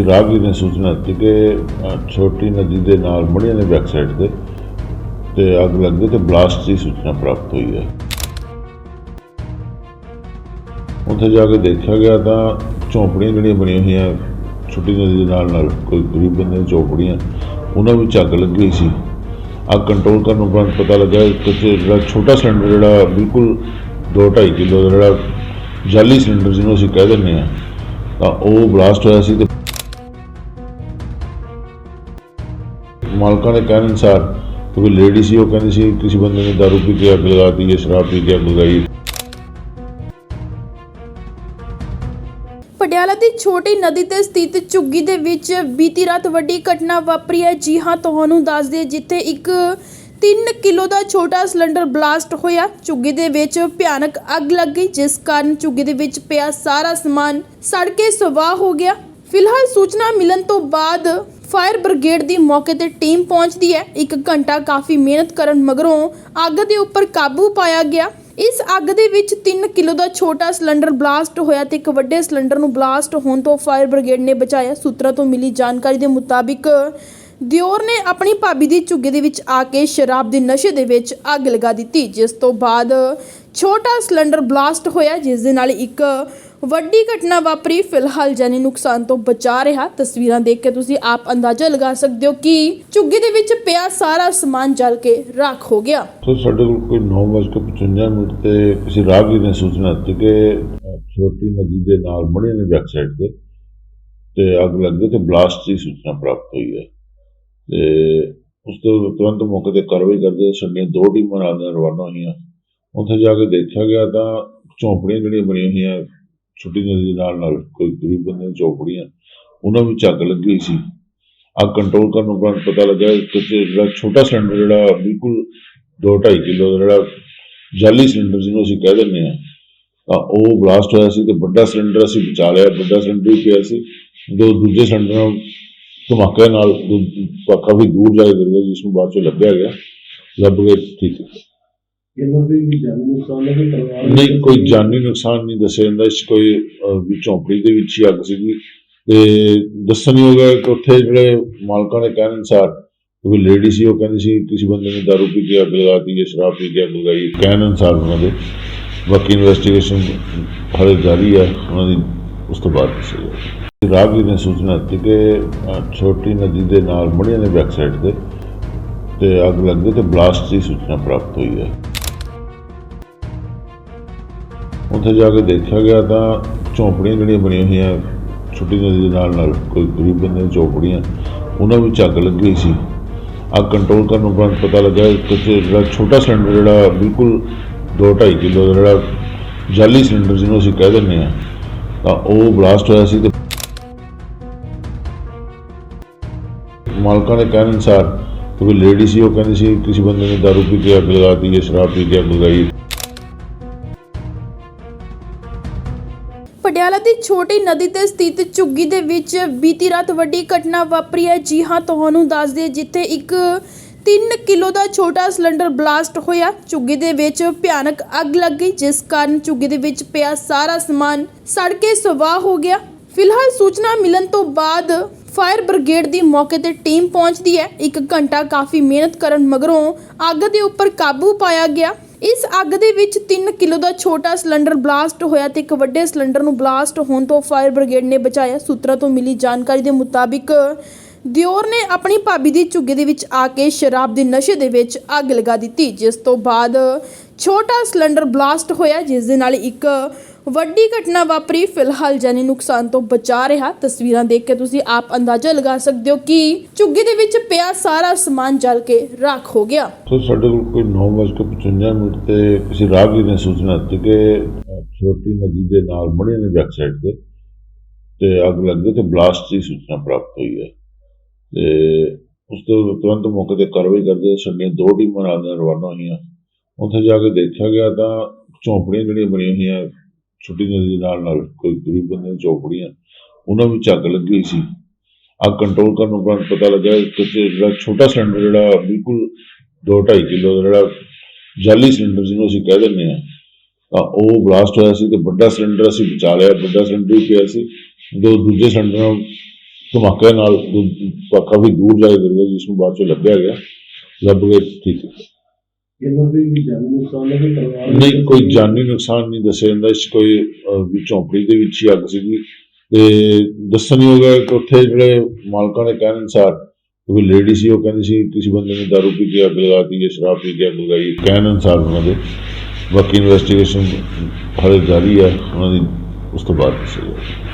ਰਾਹਗੀਰ ਨੇ ਸੂਚਨਾ ਦਿੱਤੀ ਕਿ ਛੋਟੀ ਨਦੀ ਦੇ ਨਾਲ ਮੜੀਆਂ ਦੇ ਬੈਕਸਾਈਡ ਤੇ ਤੇ ਅੱਗ ਲੱਗਦੀ ਤੇ ਬਲਾਸਟ ਦੀ ਸੂਚਨਾ ਪ੍ਰਾਪਤ ਹੋਈ ਹੈ। ਉੱਥੇ ਜਾ ਕੇ ਦੇਖਿਆ ਗਿਆ ਤਾਂ ਝੌਂਪੜੀਆਂ ਜਿਹੜੀਆਂ ਬਣੀਆਂ ਹੋਈਆਂ, ਛੋਟੀ ਨਦੀ ਦੇ ਨਾਲ ਨਾਲ ਕੋਈ ਗਰੀਬ ਬੰਦੇ ਦੀਆਂ ਝੌਂਪੜੀਆਂ, ਉਹਨਾਂ ਵਿੱਚ ਅੱਗ ਲੱਗੀ ਹੋਈ ਸੀ। ਅੱਗ ਕੰਟਰੋਲ ਕਰਨ ਉਪਰੰਤ ਪਤਾ ਲੱਗਾ ਕਿ ਜਿਹੜਾ ਛੋਟਾ ਸਿਲੰਡਰ ਜਿਹੜਾ ਬਿਲਕੁਲ 2.5 ਕਿਲੋ ਦਾ ਜਿਹੜਾ ਜਾਲੀ ਸਿਲੰਡਰ ਜਿਹਨੂੰ ਅਸੀਂ ਕਹਿ ਦਿੰਦੇ ਆ ਤਾਂ ਉਹ ਬਲਾਸਟ ਹੋਇਆ ਸੀ ਤੇ ਮਾਲਕਾਂ ਦੇ ਕਹਿਣ ਅਨੁਸਾਰ ਕੋਈ ਲੇਡੀ ਸੀ, ਉਹ ਕਹਿੰਦੀ ਸੀ, ਕਿਸੇ ਬੰਦੇ ਨੇ ਦਾਰੂ ਪੀ ਕੇ ਅੱਗ ਲਗਾਤੀ ਹੈ ਸ਼ਰਾਬ ਪੀ ਕੇ ਅੱਗ ਲਗਾਈ। ਪਟਿਆਲਾ ਦੀ ਛੋਟੀ ਨਦੀ ਤੇ ਸਥਿਤ ਝੁੱਗੀ ਦੇ ਵਿੱਚ ਬੀਤੀ ਰਾਤ ਵੱਡੀ ਘਟਨਾ ਵਾਪਰੀ ਹੈ। ਜੀ ਹਾਂ, ਤੁਹਾਨੂੰ ਦੱਸ ਦਈਏ, ਜਿੱਥੇ ਇੱਕ 3 ਕਿਲੋ ਦਾ ਛੋਟਾ ਸਿਲੰਡਰ ਬਲਾਸਟ ਹੋਇਆ। ਝੁੱਗੀ ਦੇ ਵਿੱਚ ਭਿਆਨਕ ਅੱਗ ਲੱਗ ਗਈ, ਜਿਸ ਕਾਰਨ ਝੁੱਗੀ ਦੇ ਵਿੱਚ ਪਿਆ ਸਾਰਾ ਸਮਾਨ ਸੜ ਕੇ ਸਵਾਹ ਹੋ ਗਿਆ। ਫਿਲਹਾਲ ਸੂਚਨਾ ਮਿਲਣ ਤੋਂ ਬਾਅਦ ਫਾਇਰ ਬ੍ਰਿਗੇਡ ਦੀ ਮੌਕੇ ਤੇ ਟੀਮ ਪਹੁੰਚਦੀ ਹੈ। ਇੱਕ ਘੰਟਾ ਕਾਫੀ ਮਿਹਨਤ ਕਰਨ ਮਗਰੋਂ ਅੱਗ ਦੇ ਉੱਪਰ ਕਾਬੂ ਪਾਇਆ ਗਿਆ। ਇਸ ਅੱਗ ਦੇ ਵਿੱਚ 3 ਕਿਲੋ ਦਾ ਛੋਟਾ ਸਿਲੰਡਰ ਬਲਾਸਟ ਹੋਇਆ ਤੇ ਇੱਕ ਵੱਡੇ ਸਿਲੰਡਰ ਨੂੰ ਬਲਾਸਟ ਹੋਣ ਤੋਂ ਫਾਇਰ ਬ੍ਰਿਗੇਡ ਨੇ ਬਚਾਇਆ। ਸੂਤਰਾਂ ਤੋਂ ਮਿਲੀ ਜਾਣਕਾਰੀ ਦੇ ਮੁਤਾਬਿਕ, ਦਿਓਰ ਨੇ ਆਪਣੀ ਭਾਬੀ ਦੀ ਝੁੱਗੀ ਦੇ ਵਿੱਚ ਆ ਕੇ ਸ਼ਰਾਬ ਦੇ ਨਸ਼ੇ ਦੇ ਵਿੱਚ ਅੱਗ ਲਗਾ ਦਿੱਤੀ, ਜਿਸ ਤੋਂ ਬਾਅਦ ਛੋਟਾ ਸਿਲੰਡਰ ਬਲਾਸਟ ਹੋਇਆ, ਜਿਸ ਦੇ ਨਾਲ ਇੱਕ ਵੱਡੀ ਘਟਨਾ ਵਾਪਰੀ। ਫਿਲਹਾਲ ਜਾਨੀ ਨੁਕਸਾਨ ਤੋਂ ਬਚਾ ਰਿਹਾ। ਤਸਵੀਰਾਂ ਦੇਖ ਕੇ ਤੁਸੀਂ ਆਪ ਅੰਦਾਜ਼ਾ ਲਗਾ ਸਕਦੇ ਹੋ ਕਿ ਝੁੱਗੀ ਦੇ ਵਿੱਚ ਪਿਆ ਸਾਰਾ ਸਮਾਨ ਜਲ ਕੇ ਰਾਖ ਹੋ ਗਿਆ। ਸੋ ਸਾਡੇ ਕੋਲ ਕੋਈ 9:55 ਮਿੰਟ ਤੇ ਕਿਸੇ ਰਾਹਗੀਰ ਨੇ ਸੂਚਨਾ ਦਿੱਤੀ ਕਿ ਛੋਟੀ ਨਦੀ ਦੇ ਨਾਲ ਮੜੀਆਂ ਦੇ ਬੈਕ ਤੇ। ਤੇ ਅੱਗ ਲੱਗੀ ਤੇ ਬਲਾਸਟ ਦੀ ਸੂਚਨਾ ਪ੍ਰਾਪਤ ਹੋਈ ਹੈ। ਤੇ ਉਸ ਤੋਂ ਤੁਰੰਤ ਮੌਕੇ ਤੇ ਕਾਰਵਾਈ ਕਰਦੇ ਸਾਡੀਆਂ ਦੋ ਟੀਮਾਂ ਨਾਲ ਰਵਾਨਾ ਹੋਈਆਂ। ਉੱਥੇ ਜਾ ਕੇ ਦੇਖਿਆ ਗਿਆ ਤਾਂ ਝੌਂਪੜੀਆਂ ਜਿਹੜੀਆਂ ਬਣੀਆਂ ਹੋਈਆਂ, ਛੁੱਟੀ ਨਦੀ ਦੇ ਨਾਲ ਨਾਲ ਕੋਈ ਗਰੀਬ ਬੰਦੇ ਦੀਆਂ ਝੌਂਪੜੀਆਂ, ਉਹਨਾਂ ਵਿੱਚ ਅੱਗ ਲੱਗੀ ਹੋਈ ਸੀ। ਅੱਗ ਕੰਟਰੋਲ ਕਰਨ ਉਪਰੰਤ ਪਤਾ ਲੱਗਾ ਕਿ ਜਿਹੜਾ ਛੋਟਾ ਸਿਲੰਡਰ ਜਿਹੜਾ ਬਿਲਕੁਲ 2.5 ਕਿਲੋ ਦਾ ਜਿਹੜਾ ਜਾਲੀ ਸਿਲੰਡਰ ਜਿਹਨੂੰ ਅਸੀਂ ਕਹਿ ਦਿੰਦੇ ਆ ਤਾਂ ਉਹ ਬਲਾਸਟ ਹੋਇਆ ਸੀ ਤੇ ਵੱਡਾ ਸਿਲੰਡਰ ਅਸੀਂ ਬਚਾ ਲਿਆ। ਵੱਡਾ ਸਿਲੰਡਰ ਵੀ ਪਿਆ ਸੀ ਦੋ ਦੂਜੇ ਸਿਲੰਡਰ ਨਾਲ ਧਮਾਕੇ ਨਾਲ ਦੂ- ਕਾਫੀ ਦੂਰ ਜਾ ਕੇ ਗਿਰ ਗਿਆ, ਜਿਸ ਨੂੰ ਬਾਅਦ ਚੋਂ ਲੱਭਿਆ ਗਿਆ। ਲੱਭ ਕੇ ਠੀਕ ਇਹਨਾਂ ਦੇ ਵੀ ਜਾਨੀ ਨੁਕਸਾਨ ਨਹੀਂ ਕੋਈ ਜਾਨੀ ਨੁਕਸਾਨ ਨਹੀਂ ਦੱਸਿਆ ਜਾਂਦਾ। ਇਸ ਕੋਈ ਵੀ ਝੌਂਪੜੀ ਦੇ ਵਿੱਚ ਹੀ ਅੱਗ ਸੀਗੀ। ਤੇ ਦੱਸਣ ਹੀ ਹੋਗਾ ਕਿ ਉੱਥੇ ਜਿਹੜੇ ਮਾਲਕਾਂ ਦੇ ਕਹਿਣ ਅਨੁਸਾਰ ਕੋਈ ਲੇਡੀ ਸੀ ਉਹ ਕਹਿੰਦੀ ਸੀ ਕਿਸੇ ਬੰਦੇ ਨੇ ਦਾਰੂ ਪੀ ਕੇ ਅੱਗ ਲਗਾਤੀ ਹੈ ਸ਼ਰਾਬ ਪੀ ਕੇ ਅੱਗ ਲਗਾਈ। ਕਹਿਣ ਅਨੁਸਾਰ ਉਹਨਾਂ ਦੇ। ਬਾਕੀ ਇਨਵੈਸਟੀਗੇਸ਼ਨ ਹਾਲੇ ਜਾਰੀ ਹੈ। ਉਹਨਾਂ ਦੀ ਉਸ ਤੋਂ ਬਾਅਦ ਦੱਸੇਗਾ ਰਾਹਗੀਰ ਨੇ ਸੂਚਨਾ ਦਿੱਤੀ ਕਿ ਛੋਟੀ ਨਦੀ ਦੇ ਨਾਲ ਮੜੀਆਂ ਦੇ ਬੈਕ ਸਾਈਡ ਤੇ ਤੇ ਅੱਗ ਲੱਗਦੀ ਤੇ ਬਲਾਸਟ ਦੀ ਸੂਚਨਾ ਪ੍ਰਾਪਤ ਹੋਈ ਹੈ। ਉੱਥੇ ਜਾ ਕੇ ਦੇਖਿਆ ਗਿਆ ਤਾਂ ਝੌਂਪੜੀਆਂ ਜਿਹੜੀਆਂ ਬਣੀਆਂ ਹੋਈਆਂ ਛੁੱਟੀ ਨਦੀ ਦੇ ਨਾਲ ਨਾਲ ਕੋਈ ਗਰੀਬ ਬੰਦੇ ਦੀਆਂ ਝੌਂਪੜੀਆਂ, ਉਹਨਾਂ ਵਿੱਚ ਅੱਗ ਲੱਗੀ ਹੋਈ ਸੀ। ਅੱਗ ਕੰਟਰੋਲ ਕਰਨ ਉਪਰੰਤ ਪਤਾ ਲੱਗਾ ਕਿ ਜਿਹੜਾ ਛੋਟਾ ਸਿਲੰਡਰ ਜਿਹੜਾ ਬਿਲਕੁਲ 2.5 ਕਿਲੋ ਦਾ ਜਿਹੜਾ ਜਾਲੀ ਸਿਲੰਡਰ ਜਿਹਨੂੰ ਅਸੀਂ ਕਹਿ ਦਿੰਦੇ ਆ ਤਾਂ ਉਹ ਬਲਾਸਟ ਹੋਇਆ ਸੀ ਤੇ ਮਾਲਕਾਂ ਦੇ ਕਹਿਣ ਅਨੁਸਾਰ ਕੋਈ ਲੇਡੀ ਸੀ, ਉਹ ਕਹਿੰਦੀ ਸੀ, ਕਿਸੇ ਬੰਦੇ ਨੇ ਦਾਰੂ ਪੀ ਕੇ ਅੱਗ ਲਗਾਤੀ ਹੈ ਸ਼ਰਾਬ ਪੀ ਕੇ ਅੱਗ ਲਗਾਈ। ਪਟਿਆਲਾ ਦੀ ਛੋਟੀ ਨਦੀ ਤੇ ਸਥਿਤ ਝੁੱਗੀ ਦੇ ਵਿੱਚ ਬੀਤੀ ਰਾਤ ਵੱਡੀ ਘਟਨਾ ਵਾਪਰੀ ਹੈ। ਜੀ ਹਾਂ, ਤੁਹਾਨੂੰ ਦੱਸ ਦਈਏ, ਜਿੱਥੇ ਇੱਕ 3 ਕਿਲੋ ਦਾ ਛੋਟਾ ਸਿਲੰਡਰ ਬਲਾਸਟ ਹੋਇਆ। ਝੁੱਗੀ ਦੇ ਵਿੱਚ ਭਿਆਨਕ ਅੱਗ ਲੱਗ ਗਈ, ਜਿਸ ਕਾਰਨ ਝੁੱਗੀ ਦੇ ਵਿੱਚ ਪਿਆ ਸਾਰਾ ਸਮਾਨ ਸੜ ਕੇ ਸਵਾਹ ਹੋ ਗਿਆ। ਫਿਲਹਾਲ ਸੂਚਨਾ ਮਿਲਣ ਤੋਂ ਬਾਅਦ ਫਾਇਰ ਬ੍ਰਿਗੇਡ ਦੀ ਮੌਕੇ ਤੇ ਟੀਮ ਪਹੁੰਚਦੀ ਹੈ। ਇੱਕ ਘੰਟਾ ਕਾਫੀ ਮਿਹਨਤ ਕਰਨ ਮਗਰੋਂ ਅੱਗ ਦੇ ਉੱਪਰ ਕਾਬੂ ਪਾਇਆ ਗਿਆ। ਇਸ ਅੱਗ ਦੇ ਵਿੱਚ 3 ਕਿਲੋ ਦਾ ਛੋਟਾ ਸਿਲੰਡਰ ਬਲਾਸਟ ਹੋਇਆ ਤੇ ਇੱਕ ਵੱਡੇ ਸਿਲੰਡਰ ਨੂੰ ਬਲਾਸਟ ਹੋਣ ਤੋਂ ਫਾਇਰ ਬ੍ਰਿਗੇਡ ਨੇ ਬਚਾਇਆ। ਸੂਤਰਾਂ ਤੋਂ ਮਿਲੀ ਜਾਣਕਾਰੀ ਦੇ ਮੁਤਾਬਿਕ, ਦਿਓਰ ਨੇ ਆਪਣੀ ਭਾਬੀ ਦੀ ਝੁੱਗੇ ਦੇ ਵਿੱਚ ਆ ਕੇ ਸ਼ਰਾਬ ਦੇ ਨਸ਼ੇ ਦੇ ਵਿੱਚ ਅੱਗ ਲਗਾ ਦਿੱਤੀ, ਜਿਸ ਤੋਂ ਬਾਅਦ ਛੋਟਾ ਸਿਲੰਡਰ ਬਲਾਸਟ ਹੋਇਆ, ਜਿਸ ਦੇ ਨਾਲ ਇੱਕ ਵੱਡੀ ਘਟਨਾ ਵਾਪਰੀ। ਫਿਲਹਾਲ ਜਾਨੀ ਨੁਕਸਾਨ ਤੋਂ ਬਚਾ ਰਿਹਾ। ਤਸਵੀਰਾਂ ਦੇਖ ਕੇ ਤੁਸੀਂ ਆਪ ਅੰਦਾਜ਼ਾ ਲਗਾ ਸਕਦੇ ਹੋ ਕਿ ਝੁੱਗੀ ਦੇ ਵਿੱਚ ਪਿਆ ਸਾਰਾ ਸਮਾਨ ਜਲ ਕੇ ਰਾਖ ਹੋ ਗਿਆ। ਸੋ ਸਾਡੇ ਕੋਲ ਕੋਈ 9:55 ਮਿੰਟ ਤੇ ਕਿਸੇ ਰਾਹਗੀਰ ਨੇ ਸੂਚਨਾ ਦਿੱਤੀ ਕਿ ਛੋਟੀ ਨਦੀ ਦੇ ਨਾਲ ਮੜੀਆਂ ਦੇ ਬੈਕ ਸਾਈਡ ਤੇ ਤੇ ਅੱਗ ਲੱਗੀ ਤੇ ਬਲਾਸਟ ਦੀ ਸੂਚਨਾ ਪ੍ਰਾਪਤ ਹੋਈ ਹੈ। ਤੇ ਉਸ ਤੋਂ ਤੁਰੰਤ ਮੌਕੇ ਤੇ ਕਾਰਵਾਈ ਕਰਦੇ ਸਾਡੀਆਂ ਦੋ ਟੀਮਾਂ ਨਾਲ ਰਵਾਨਾ ਹੋਈਆਂ। ਉੱਥੇ ਜਾ ਕੇ ਦੇਖਿਆ ਗਿਆ ਤਾਂ ਝੌਂਪੜੀਆਂ ਜਿਹੜੀਆਂ ਬਣੀਆਂ ਹੋਈਆਂ, ਛੁੱਟੀ ਨਦੀ ਦੇ ਨਾਲ ਨਾਲ ਕੋਈ ਗਰੀਬ ਬੰਦੇ ਦੀ ਝੌਂਪੜੀਆਂ, ਉਹਨਾਂ ਵਿੱਚ ਅੱਗ ਲੱਗੀ ਹੋਈ ਸੀ। ਅੱਗ ਕੰਟਰੋਲ ਕਰਨ ਉਪਰੰਤ ਪਤਾ ਲੱਗਾ ਕਿ ਜਿਹੜਾ ਛੋਟਾ ਸਿਲੰਡਰ ਜਿਹੜਾ ਬਿਲਕੁਲ 2.5 ਕਿਲੋ ਦਾ ਜਿਹੜਾ ਜਾਲੀ ਸਿਲੰਡਰ ਜਿਹਨੂੰ ਅਸੀਂ ਕਹਿ ਦਿੰਦੇ ਆ ਤਾਂ ਉਹ ਬਲਾਸਟ ਹੋਇਆ ਸੀ ਤੇ ਵੱਡਾ ਸਿਲੰਡਰ ਅਸੀਂ ਬਚਾ ਲਿਆ। ਵੱਡਾ ਸਿਲੰਡਰ ਵੀ ਪਿਆ ਸੀ ਦੋ ਦੂਜੇ ਸਿਲੰਡਰ ਨਾਲ ਧਮਾਕੇ ਨਾਲ ਦੂ- ਕਾਫੀ ਦੂਰ ਜਾ ਕੇ ਗਿਰ ਗਿਆ, ਜਿਸ ਨੂੰ ਬਾਅਦ ਚ ਲੱਭਿਆ ਗਿਆ। ਲੱਭ ਕੇ ਠੀਕ ਇਹਨਾਂ ਦੇ ਵੀ ਜਾਨੀ ਨੁਕਸਾਨ ਲੱਗੇ ਪਰਿਵਾਰ ਨਹੀਂ ਕੋਈ ਜਾਨੀ ਨੁਕਸਾਨ ਨਹੀਂ ਦੱਸਿਆ ਜਾਂਦਾ। ਇਸ ਕੋਈ ਅਹ, ਵੀ ਝੌਂਪੜੀ ਦੇ ਵਿੱਚ ਹੀ ਅੱਗ ਸੀਗੀ। ਤੇ ਦੱਸਣ ਹੀ ਹੋ ਗਿਆ ਕਿ ਉੱਥੇ ਜਿਹੜੇ ਮਾਲਕਾਂ ਦੇ ਕਹਿਣ ਅਨੁਸਾਰ ਕੋਈ ਲੇਡੀ ਸੀ ਉਹ ਕਹਿੰਦੀ ਸੀ ਕਿਸੇ ਬੰਦੇ ਨੇ ਦਾਰੂ ਪੀ ਕੇ ਅੱਗ ਲਗਾਤੀ ਹੈ ਸ਼ਰਾਬ ਪੀ ਕੇ ਅੱਗ ਲਗਾਈ ਕਹਿਣ ਅਨੁਸਾਰ ਉਹਨਾਂ ਦੇ ਬਾਕੀ ਇਨਵੈਸਟੀਗੇਸ਼ਨ ਹਾਲੇ ਜਾਰੀ ਹੈ। ਉਹਨਾਂ ਦੀ ਉਸ ਤੋਂ ਬਾਅਦ ਦੱਸੇਗਾ